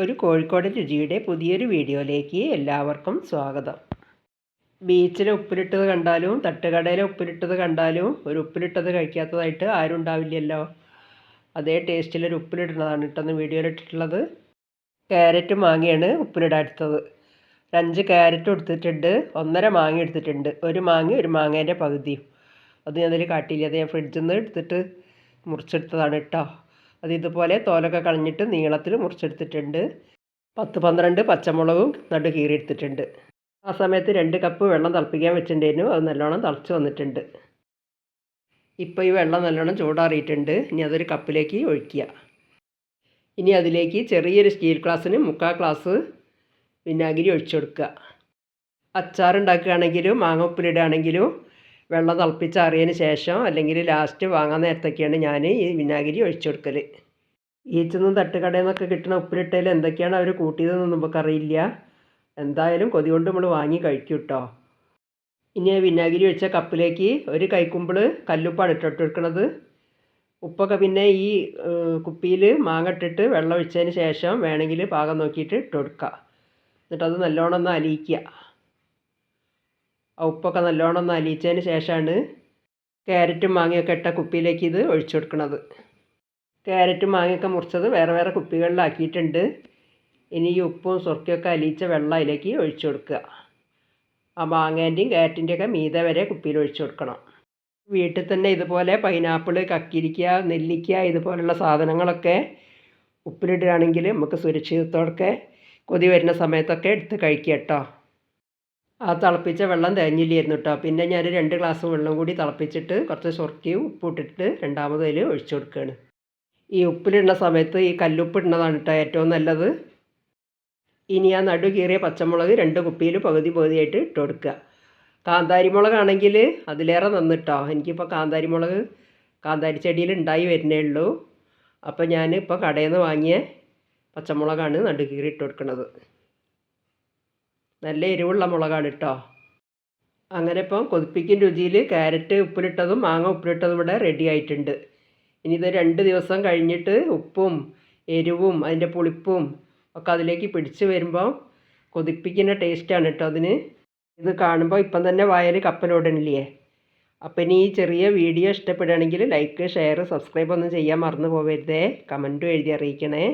ഒരു കോഴിക്കോട് രുചിയുടെ പുതിയൊരു വീഡിയോയിലേക്ക് എല്ലാവർക്കും സ്വാഗതം. ബീച്ചിലെ ഉപ്പിലിട്ടത് കണ്ടാലും തട്ടുകടയിലെ ഉപ്പിലിട്ടത് കണ്ടാലും ഒരു ഉപ്പിലിട്ടത് കഴിക്കാത്തതായിട്ട് ആരും ഉണ്ടാവില്ലല്ലോ. അതേ ടേസ്റ്റിലൊരു ഉപ്പിലിടുന്നതാണ് ഇട്ടെന്ന് വീഡിയോയിൽ ഇട്ടിട്ടുള്ളത്. ക്യാരറ്റ് മാങ്ങയാണ് ഒരു അഞ്ച് ക്യാരറ്റ് എടുത്തിട്ടുണ്ട് ഒന്നര മാങ്ങ എടുത്തിട്ടുണ്ട്. ഒരു മാങ്ങ ഒരു മാങ്ങേന്റെ പകുതിയും അത് ഞാൻ അതിൽ കാട്ടിയില്ല. അത് ഞാൻ ഫ്രിഡ്ജിൽ നിന്ന് എടുത്തിട്ട് മുറിച്ചെടുത്തതാണ് കേട്ടോ. അത് ഇതുപോലെ തോലൊക്കെ കളഞ്ഞിട്ട് നീളത്തിൽ മുറിച്ചെടുത്തിട്ടുണ്ട്. പത്ത് പന്ത്രണ്ട് പച്ചമുളകും നടു കീറിയെടുത്തിട്ടുണ്ട്. ആ സമയത്ത് രണ്ട് കപ്പ് വെള്ളം തിളപ്പിക്കാൻ വെച്ചിട്ടുണ്ടായിരുന്നു. അത് നല്ലോണം തിളച്ച് വന്നിട്ടുണ്ട്. ഇപ്പോൾ ഈ വെള്ളം നല്ലോണം ചൂടാറിയിട്ടുണ്ട്. ഇനി അതൊരു കപ്പിലേക്ക് ഒഴിക്കുക. ഇനി അതിലേക്ക് ചെറിയൊരു സ്റ്റീൽ ഗ്ലാസ്സിന് മുക്കാൽ ഗ്ലാസ് വിനാഗിരി ഒഴിച്ചു കൊടുക്കുക. അച്ചാറുണ്ടാക്കുകയാണെങ്കിലും മാങ്ങ ഉപ്പിലിടുകയാണെങ്കിലും വെള്ളം തിളപ്പിച്ചാറിയതിന് ശേഷം അല്ലെങ്കിൽ ലാസ്റ്റ് വാങ്ങാൻ നേരത്തൊക്കെയാണ് ഞാൻ ഈ വിനാഗിരി ഒഴിച്ചു കൊടുക്കൽ ഈച്ചെന്നും തട്ടുകടയിൽ നിന്നൊക്കെ കിട്ടുന്ന ഉപ്പിലിട്ടതിൽ എന്തൊക്കെയാണ് അവർ കൂട്ടിയതെന്ന് നമുക്കറിയില്ല. എന്തായാലും കൊതി കൊണ്ട് നമ്മൾ വാങ്ങി കഴിക്കും കേട്ടോ ഇനി വിനാഗിരി ഒഴിച്ച കപ്പിലേക്ക് ഒരു കൈക്കുമ്പിൾ കല്ലുപ്പാണ് ഇട്ടിട്ട് കൊടുക്കുന്നത് ഉപ്പൊക്കെ പിന്നെ ഈ കുപ്പിയിൽ മാങ്ങ ഇട്ടിട്ട് വെള്ളം ഒഴിച്ചതിന് ശേഷം വേണമെങ്കിൽ പാകം നോക്കിയിട്ട് ഇട്ട് കൊടുക്കുക എന്നിട്ടത് നല്ലോണം ഒന്ന് അലിയിക്കുക ഉപ്പൊക്കെ നല്ലോണം ഒന്ന് അലിയിച്ചതിന് ശേഷമാണ് ക്യാരറ്റും മാങ്ങയൊക്കെ ഇട്ട കുപ്പിയിലേക്ക് ഇത് ഒഴിച്ചു കൊടുക്കുന്നത് ക്യാരറ്റും മാങ്ങയൊക്കെ മുറിച്ചത് വേറെ വേറെ കുപ്പികളിലാക്കിയിട്ടുണ്ട്. ഇനി ഈ ഉപ്പും സുർക്കയൊക്കെ അലിയിച്ച വെള്ളം അതിലേക്ക് ഒഴിച്ചു കൊടുക്കുക. ആ മാങ്ങേന്റെയും ക്യാരറ്റിന്റെയൊക്കെ മീതെ വരെ കുപ്പിയിൽ ഒഴിച്ചു കൊടുക്കണം. വീട്ടിൽ തന്നെ ഇതുപോലെ പൈനാപ്പിൾ കക്കിരിക്ക നെല്ലിക്ക ഇതുപോലുള്ള സാധനങ്ങളൊക്കെ ഉപ്പിലിടുകയാണെങ്കിൽ നമുക്ക് സുരക്ഷിതത്തോടൊക്കെ കൊതി വരുന്ന സമയത്തൊക്കെ എടുത്ത് കഴിക്കുക കേട്ടോ. ആ തിളപ്പിച്ച വെള്ളം തികഞ്ഞില്ലായിരുന്നു കേട്ടോ പിന്നെ ഞാൻ രണ്ട് ഗ്ലാസ് വെള്ളം കൂടി തിളപ്പിച്ചിട്ട് കുറച്ച് സുർക്കയും ഉപ്പ് ഇട്ടിട്ട് രണ്ടാമത് അതിൽ ഒഴിച്ചു കൊടുക്കുകയാണ് ഈ ഉപ്പിലിടുന്ന സമയത്ത് ഈ കല്ലുപ്പ് ഇടുന്നതാണ് കേട്ടോ ഏറ്റവും നല്ലത്. ഇനി ആ നടു കീറിയ പച്ചമുളക് രണ്ട് കുപ്പിയിൽ പകുതി പകുതിയായിട്ട് ഇട്ട് കൊടുക്കുക. കാന്താരി മുളകാണെങ്കിൽ അതിലേറെ നന്നിട്ടോ എനിക്കിപ്പോൾ കാന്താരി മുളക് കാന്താരി ചെടിയിൽ ഉണ്ടായി വരുന്നേ ഉള്ളൂ. അപ്പോൾ ഞാൻ ഇപ്പോൾ കടയിൽ നിന്ന് വാങ്ങിയ പച്ചമുളകാണ് നടുകീറി ഇട്ട് കൊടുക്കുന്നത് നല്ല എരിവുള്ള മുളകാണ് കേട്ടോ അങ്ങനെ ഇപ്പം കൊതിപ്പിക്കും രുചിയിൽ ക്യാരറ്റ് ഉപ്പിലിട്ടതും മാങ്ങ ഉപ്പിലിട്ടതും ഇവിടെ റെഡി ആയിട്ടുണ്ട്. ഇനി ഇത് രണ്ട് ദിവസം കഴിഞ്ഞിട്ട് ഉപ്പും എരിവും അതിന്റെ പുളിപ്പും ഒക്കെ അതിലേക്ക് പിടിച്ച് വരുമ്പോൾ കൊതിപ്പിക്കുന്ന ടേസ്റ്റാണ് കേട്ടോ അതിന്. ഇത് കാണുമ്പോൾ ഇപ്പം തന്നെ വായൽ കപ്പലോടണില്ലേ അപ്പം ഇനി ഈ ചെറിയ വീഡിയോ ഇഷ്ടപ്പെടുകയാണെങ്കിൽ ലൈക്ക് ഷെയർ സബ്സ്ക്രൈബ് ഒന്നും ചെയ്യാൻ മറന്നു പോകരുതേ കമന്റും എഴുതി അറിയിക്കണേ.